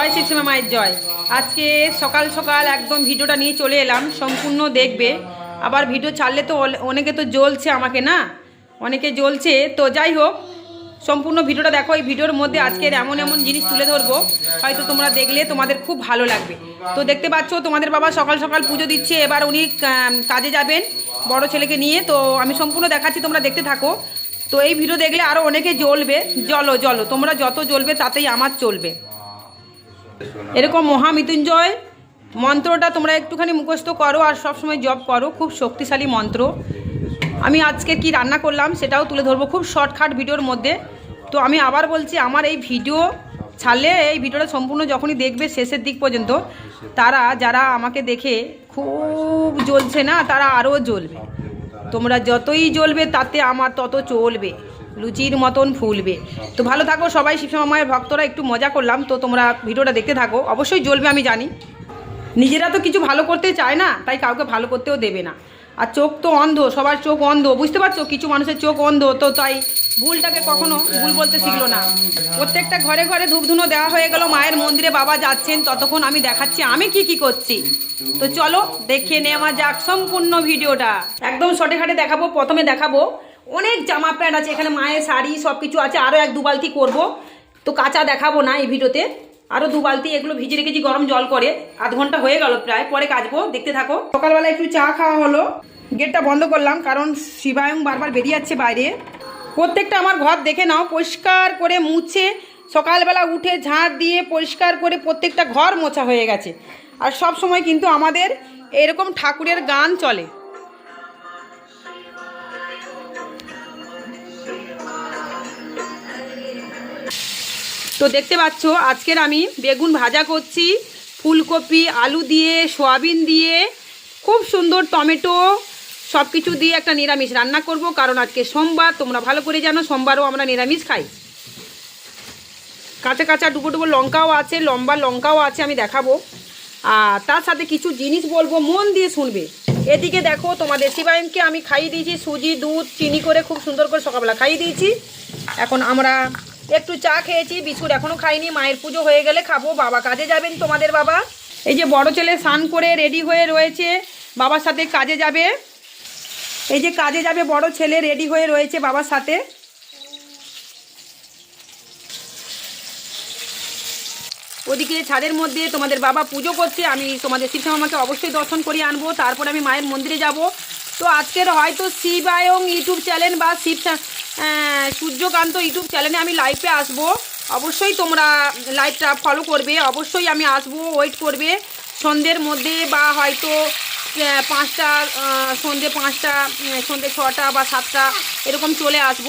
জয় শ্রীশ্রীমা মায়ের জয়। আজকে সকাল সকাল একদম ভিডিওটা নিয়ে চলে এলাম, সম্পূর্ণ দেখবে। আবার ভিডিও ছাড়লে তো অনেকে তো জ্বলছে আমাকে না? অনেকে জ্বলছে। তো যাই হোক, সম্পূর্ণ ভিডিওটা দেখো, এই ভিডিওর মধ্যে আজকের এমন এমন জিনিস তুলে ধরবো। হয়তো তোমরা দেখলে তোমাদের খুব ভালো লাগবে। তো দেখতে পাচ্ছ, তোমাদের বাবা সকাল সকাল পুজো দিচ্ছে, এবার উনি কাজে যাবেন বড় ছেলেকে নিয়ে। তো আমি সম্পূর্ণ দেখাচ্ছি, তোমরা দেখতে থাকো। তো এই ভিডিও দেখলে আরও অনেকে জ্বলবে। জলো জলো তোমরা যত জ্বলবে তাতেই আমার চলবে। এরকম মহামৃত্যুঞ্জয় মন্ত্রটা তোমরা একটুখানি মুখস্থ করো আর সবসময় জব করো, খুব শক্তিশালী মন্ত্র। আমি আজকে কি রান্না করলাম সেটাও তুলে ধরবো খুব শর্টকাট ভিডিওর মধ্যে। তো আমি আবার বলছি, আমার এই ভিডিও ছাড়লে, এই ভিডিওটা সম্পূর্ণ যখনই দেখবে শেষের দিক পর্যন্ত, তারা যারা আমাকে দেখে খুব জ্বলছে না, তারা আরও জ্বলবে। তোমরা যতই জ্বলবে, তাতে আমার তত চলবে। লুচির মতন ফুলবে। তো ভালো থাকো সবাই শিবসমা মায়ের ভক্তরা, একটু মজা করলাম। তো তোমরা ভিডিওটা দেখতে থাকো। অবশ্যই জ্বলবে, আমি জানি। নিজেরা তো কিছু ভালো করতে চায় না, তাই কাউকে ভালো করতেও দেবে না। আর চোখ তো অন্ধ, সবার চোখ অন্ধ, বুঝতে পারছ? কিছু মানুষের চোখ অন্ধ, তো তাই ভুলটাকে কখনো ভুল বলতে শিখলো না। প্রত্যেকটা ঘরে ঘরে ধূপধুনো দেওয়া হয়ে গেল, মায়ের মন্দিরে বাবা যাচ্ছেন, ততক্ষণ আমি দেখাচ্ছি, আমি কি কি করছি। তো চলো, দেখে নেওয়া যাক সম্পূর্ণ ভিডিওটা। একদম শর্টে খাটে দেখাবো, প্রথমে দেখাবো অনেক জামা প্যান্ট আছে, এখানে মায়ের শাড়ি সব কিছু আছে আরও এক দু বালতি করব। তো কাঁচা দেখাবো না এই ভিডিওতে। আরও দু বালতি, এগুলো ভিজে রেখেছি, গরম জল করে। আধ ঘণ্টা হয়ে গেল প্রায়, পরে কাচবো, দেখতে থাকো। সকালবেলা একটু চা খাওয়া হলো। গেটটা বন্ধ করলাম, কারণ শিবায়ং বারবার বেরিয়ে যাচ্ছে বাইরে। প্রত্যেকটা আমার ঘর দেখে নাও, পরিষ্কার করে মুছে, সকালবেলা উঠে ঝাঁট দিয়ে পরিষ্কার করে প্রত্যেকটা ঘর মোছা হয়ে গেছে। আর সব সময় কিন্তু আমাদের এরকম ঠাকুরের গান চলে। তো দেখতে পাচ্ছ, আজকের আমি বেগুন ভাজা করছি, ফুলকপি, আলু দিয়ে, সোয়াবিন দিয়ে, খুব সুন্দর টমেটো সব কিছু দিয়ে একটা নিরামিষ রান্না করব, কারণ আজকে সোমবার, তোমরা ভালো করে জানো, সোমবারও আমরা নিরামিষ খাই। কাঁচা কাঁচা ডুবো ডুবো লঙ্কাও আছে, লম্বা লঙ্কাও আছে, আমি দেখাবো। আর তার সাথে কিছু জিনিস বলব, মন দিয়ে শুনবে। এদিকে দেখো, তোমাদের শিবায়নকে আমি খাইয়ে দিয়েছি, সুজি, দুধ, চিনি করে খুব সুন্দর করে সকালবেলা খাইয়ে দিয়েছি। এখন আমরা একটু চা খেয়েছি, বিস্কুট এখনও খাইনি, মায়ের পুজো হয়ে গেলে খাব। বাবা কাজে যাবেন তোমাদের বাবা? এই যে বড় ছেলে স্নান করে রেডি হয়ে রয়েছে, বাবার সাথে কাজে যাবে। এই যে কাজে যাবে বড় ছেলে রেডি হয়ে রয়েছে বাবার সাথে। ওদিকে ছাদের মধ্যে তোমাদের বাবা পুজো করছে, আমি তোমাদের শিব আমাকে অবশ্যই দর্শন করিয়ে আনব, তারপর আমি মায়ের মন্দিরে যাব। তো আজকের হয়তো শিবায়ং ইউটিউব চ্যানেল বা শিব সূর্যকান্ত ইউটিউব চ্যানেলে আমি লাইভে আসব। অবশ্যই তোমরা লাইভটা ফলো করবে। অবশ্যই আমি আসব ওয়েট করবে। সন্ধ্যের মধ্যে বা হয়তো পাঁচটা সন্ধ্যে পাঁচটা সন্ধ্যে ছটা বা সাতটা এরকম চলে আসব।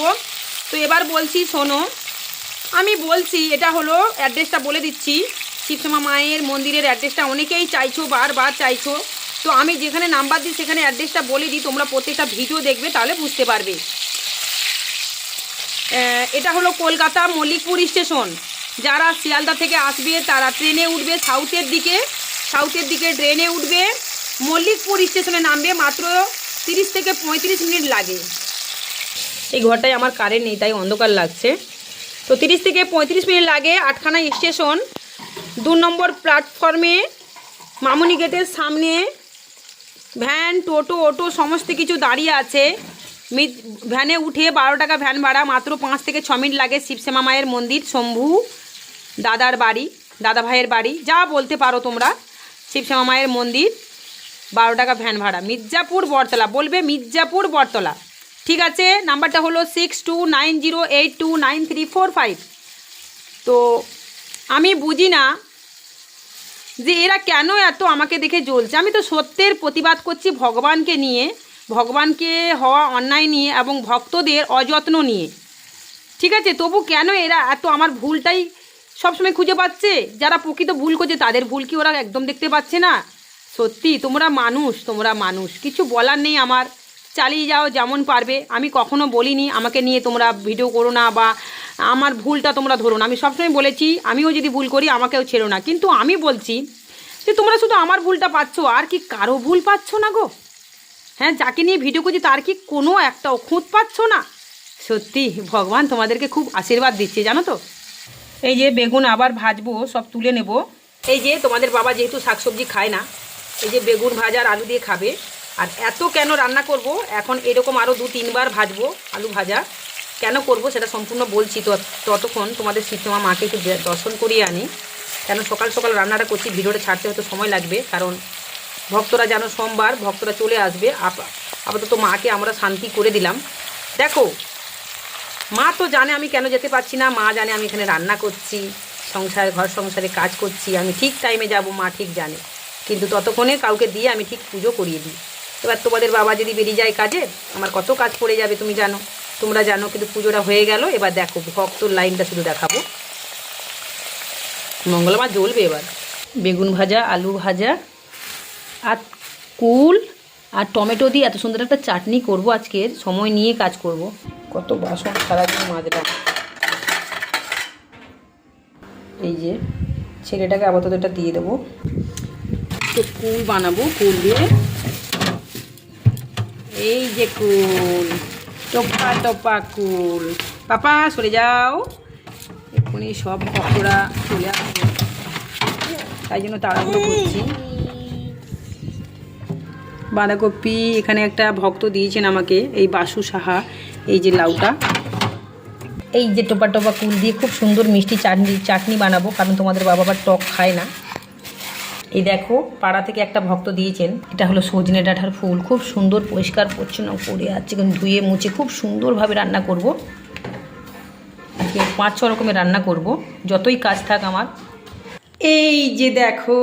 তো এবার বলছি, শোনো, আমি বলছি, এটা হলো অ্যাড্রেসটা বলে দিচ্ছি। শিবসমা মায়ের মন্দিরের অ্যাড্রেসটা অনেকেই চাইছো, বারবার চাইছো। তো আমি যেখানে নাম্বার দিই, সেখানে অ্যাড্রেসটা বলে দিই। তোমরা প্রত্যেকটা ভিডিও দেখবে, তাহলে বুঝতে পারবে। এটা হলো কলকাতা মল্লিকপুর স্টেশন। যারা শিয়ালদা থেকে আসবে, তারা ট্রেনে উঠবে সাউথের দিকে সাউথের দিকে ট্রেনে উঠবে। মল্লিকপুর স্টেশনে নামবে মাত্র তিরিশ থেকে পঁয়ত্রিশ মিনিট লাগে। এই ঘরটায় আমার কারেন্ট নেই, তাই অন্ধকার লাগছে। তো তিরিশ থেকে পঁয়ত্রিশ মিনিট লাগে আটখানা স্টেশন। দু নম্বর প্ল্যাটফর্মে মামুনি গেটের সামনে, ভ্যান, টোটো, অটো, সমস্ত কিছু দাঁড়িয়ে আছে। ভ্যানে উঠে বারো টাকা ভ্যান ভাড়া, মাত্র পাঁচ থেকে ছ মিনিট লাগে শিবশ্যামা মায়ের মন্দির, শম্ভু দাদার বাড়ি, দাদা ভাইয়ের বাড়ি, যা বলতে পারো তোমরা। শিবশ্যামা মায়ের মন্দির, বারো টাকা ভ্যান ভাড়া। মির্জাপুর, বটতলা, বলবে মির্জাপুর, বটতলা। ঠিক আছে, নাম্বারটা হলো six two nine zero eight two nine three four five. তো আমি বুঝি না যে এরা কেন এত আমাকে দেখে জ্বলছে। আমি তো সত্যের প্রতিবাদ করছি ভগবানকে নিয়ে। ভগবানকে হওয়া অন্যায় নিয়ে এবং ভক্তদের অযত্ন নিয়ে। ঠিক আছে? তবু কেন এরা এত আমার ভুলটাই সবসময় খুঁজে পাচ্ছে? যারা প্রকৃত ভুল করছে, তাদের ভুল কি ওরা একদম দেখতে পাচ্ছে না? সত্যি, তোমরা মানুষ তোমরা মানুষ। কিছু বলার নেই আমার। চালিয়ে যাও, যেমন পারবে। আমি কখনো বলিনি, আমাকে নিয়ে তোমরা ভিডিও করো না বা আমার ভুলটা তোমরা ধরো না। আমি সবসময় বলেছি, আমিও যদি ভুল করি, আমাকেও ছেড়ো না। কিন্তু আমি বলছি যে, তোমরা শুধু আমার ভুলটা পাচ্ছ, আর কি কারও ভুল পাচ্ছ না গো? হ্যাঁ যাকে নিয়ে ভিডিও করছি, তার কি কোনো একটা খুঁত পাচ্ছ না? সত্যি, ভগবান তোমাদেরকে খুব আশীর্বাদ দিচ্ছে, জানো তো? এই যে বেগুন আবার ভাজবো, সব তুলে নেব। এই যে তোমাদের বাবা যেহেতু শাকসবজি খায় না, এই যে বেগুন ভাজা আর আলু দিয়ে খাবে। আর এত কেন রান্না করব? এখন এরকম আরও দু, তিনবার ভাজবো আলু ভাজা। কেন করব সেটা সম্পূর্ণ বলছি তো ততক্ষণ তোমাদের শীতমা মাকে একটু দর্শন করিয়ে আনি। কেন সকাল সকাল রান্নাটা করছি, ভিডিওটা ছাড়তে হয়তো সময় লাগবে, কারণ ভক্তরা যেন সোমবার ভক্তরা চলে আসবে। আপ- আপাতত মাকে আমরা শান্তি করে দিলাম। দেখো, মা তো জানে আমি কেন যেতে পারছি না, মা জানে আমি এখানে রান্না করছি, সংসার, ঘর সংসারে কাজ করছি, আমি ঠিক টাইমে যাব, মা ঠিক জানে। কিন্তু ততক্ষণে কাউকে দিয়ে আমি ঠিক পুজো করিয়ে দিই। এবার তোমাদের বাবা যদি বেরিয়ে যায় কাজে, আমার কত কাজ পড়ে যাবে তুমি জানো। তোমরা জানো কিন্তু পুজোটা হয়ে গেল, এবার দেখো ভক্তর লাইনটা শুধু দেখাবো। মঙ্গলবার জ্বলবে এবার। বেগুন ভাজা, আলু ভাজা আর কুল আর টমেটো দিয়ে এত সুন্দর একটা চাটনি করব আজকের সময় নিয়ে কাজ করব। কত বাসন সারাদিন মাজলাম। এই যে ছেলেটাকে আপাতত এটা দিয়ে দেবো। তো কুল বানাবো, কুল দিয়ে। এই যে কুল, টপা টপা কুল। পাপা, সরে যাও। এক্ষুনি সব ভক্তরা চলে আসবে। তাই জন্য তাড়াহুড়ো করছি। বাঁধাকপি, এখানে একটা ভক্ত দিয়েছেন আমাকে, এই বাসু সাহা, এই যে লাউটা। এই যে টোপা টোপা কুল দিয়ে খুব সুন্দর মিষ্টি চাটনি চাটনি বানাবো, কারণ তোমাদের বাবা আবার টক খায় না। এই দেখো, পাড়া থেকে একটা ভক্ত দিয়েছেন, এটা হলো সজনে ডাঁটার ফুল, খুব সুন্দর, পরিষ্কার, পরিচ্ছন্ন, করে আছে ধুয়ে মুছে খুব সুন্দরভাবে রান্না করব। পাঁচ ছ রকমের রান্না করব, যতই কাজ থাক আমার। এই যে দেখো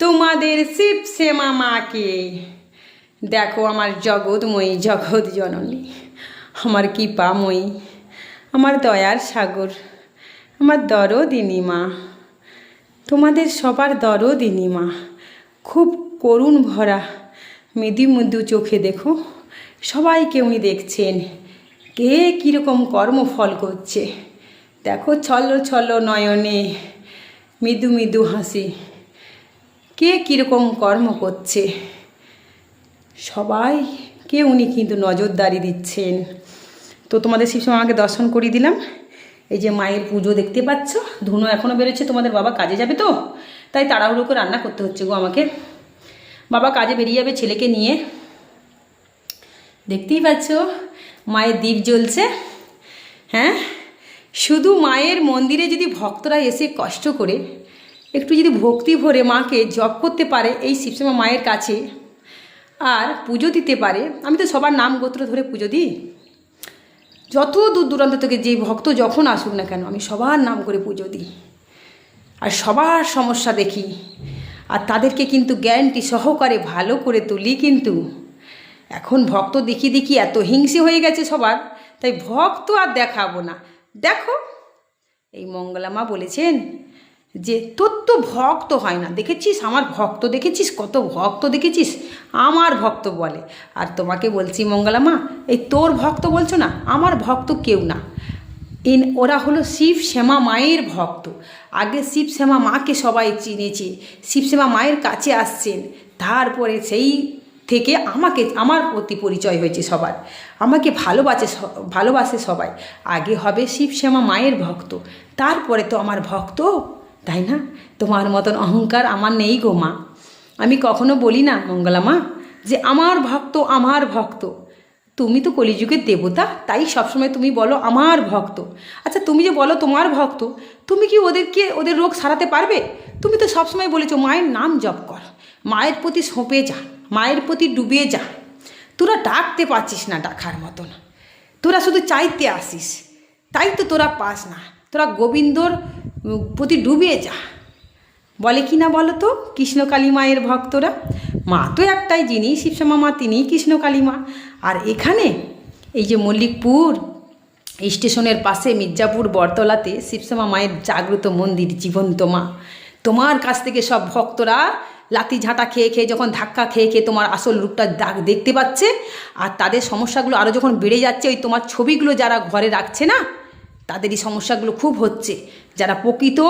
তোমাদের শিব শ্যামা মাকে। দেখো আমার জগৎময়ী, জগৎ জননী, আমার কৃপাময়ী, আমার দয়ার সাগর, আমার দরদিনী মা। তোমাদের সবার দরদিনী মা। খুব করুণ ভরা মৃদু মৃদু চোখে দেখো সবাইকে উনি দেখছেন। কে কীরকম কর্মফল করছে। দেখো ছল্ল ছল্ল নয়নে, মৃদু মৃদু হাসি। কে কীরকম কর্ম করছে? সবাই সবাইকে উনি কিন্তু নজরদারি দিচ্ছেন। তো তোমাদের শিবসময় আমাকে দর্শন করিয়ে দিলাম। এই যে মায়ের পুজো দেখতে পাচ্ছ, ধুনো এখনও বেরোচ্ছে, তোমাদের বাবা কাজে যাবে তো? তাই তাড়াহুড়ো করে রান্না করতে হচ্ছে গো আমাকে। বাবা কাজে বেরিয়ে যাবে ছেলেকে নিয়ে। দেখতেই পাচ্ছ, মায়ের দ্বীপ জ্বলছে। হ্যাঁ? শুধু মায়ের মন্দিরে যদি ভক্তরা এসে কষ্ট করে একটু যদি ভক্তি ভরে মাকে জপ করতে পারে এই শিবশ্যামা মায়ের কাছে আর পুজো দিতে পারে, আমি তো সবার নাম গোত্র ধরে পুজো দিই। যত দূর দূরান্ত থেকে যে ভক্ত যখন আসুক না কেন, আমি সবার নাম করে পুজো দিই। আর সবার সমস্যা দেখি। আর তাদেরকে কিন্তু গ্যারান্টি সহকারে ভালো করে তুলি কিন্তু। এখন ভক্ত দেখি দেখি এত হিংসে হয়ে গেছে সবার, তাই ভক্ত আর দেখাবো না। দেখো, এই মঙ্গলামা বলেছেন যে তোর তো ভক্ত হয় না। দেখেছিস? আমার ভক্ত দেখেছিস? কত ভক্ত দেখেছিস? আমার ভক্ত বলে। আর তোমাকে বলছি মঙ্গলামা এই তোর ভক্ত বলছো না, আমার ভক্ত কেউ না। ইন, ওরা হলো শিব শ্যামা মায়ের ভক্ত। আগে শিব শ্যামা মাকে সবাই চিনেছে। শিব শ্যামা মায়ের কাছে আসছেন। তারপরে সেই থেকে আমাকে, আমার প্রতি পরিচয় হয়েছে সবার। আমাকে ভালোবাসে ভালোবাসে সবাই। আগে হবে শিব শ্যামা মায়ের ভক্ত। তারপরে তো আমার ভক্ত তাই না? তোমার মতন অহংকার আমার নেই গো মা। আমি কখনো বলি না, মঙ্গলা মা, যে আমার ভক্ত আমার ভক্ত। তুমি তো কলিযুগের দেবতা, তাই সবসময় তুমি বলো আমার ভক্ত। আচ্ছা তুমি যে বলো তোমার ভক্ত, তুমি কি ওদেরকে, ওদের রোগ সারাতে পারবে? তুমি তো সবসময় বলেছ, মায়ের নাম জপ কর, মায়ের প্রতি সঁপে যা, মায়ের প্রতি ডুবে যা। তোরা ডাকতে পারছিস না ডাকার মতন। তোরা শুধু চাইতে আসিস। তাই তো তোরা পাস না। তোরা গোবিন্দর প্রতি ডুবিয়ে যা। বলে কি না বলো তো কৃষ্ণকালী মায়ের ভক্তরা। মা তো একটাই যিনি, শিবশ্যামা মা তিনি কৃষ্ণকালী মা আর এখানে এই যে মল্লিকপুর স্টেশনের পাশে মির্জাপুর বরতলাতে শিবশ্যামা মায়ের জাগ্রত মন্দির, জীবন্ত মা। তোমার কাছ থেকে সব ভক্তরা লাতি ঝাঁটা খেয়ে খেয়ে, যখন ধাক্কা খেয়ে খেয়ে তোমার আসল রূপটা দাগ দেখতে পাচ্ছে, আর তাদের সমস্যাগুলো আরও যখন বেড়ে যাচ্ছে, ওই তোমার ছবিগুলো যারা ঘরে রাখছে না তাদেরই সমস্যাগুলো খুব হচ্ছে। যারা প্রকৃত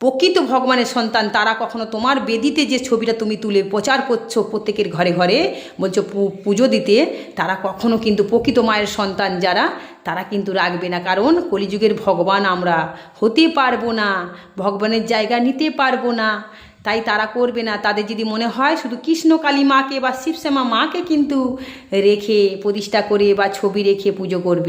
প্রকৃত ভগবানের সন্তান, তারা কখনো তোমার বেদিতে যে ছবিটা তুমি তুলে প্রচার করছ প্রত্যেকের ঘরে ঘরে, বলছো পুজো দিতে, তারা কখনো কিন্তু প্রকৃত মায়ের সন্তান যারা, তারা কিন্তু রাখবে না। কারণ কলিযুগের ভগবান আমরা হতে পারব না, ভগবানের জায়গা নিতে পারব না। তাই তারা করবে না। তাদের যদি মনে হয় শুধু কৃষ্ণ কালী মাকে বা শিবশ্যামা মাকে কিন্তু রেখে, প্রতিষ্ঠা করে বা ছবি রেখে পুজো করবে।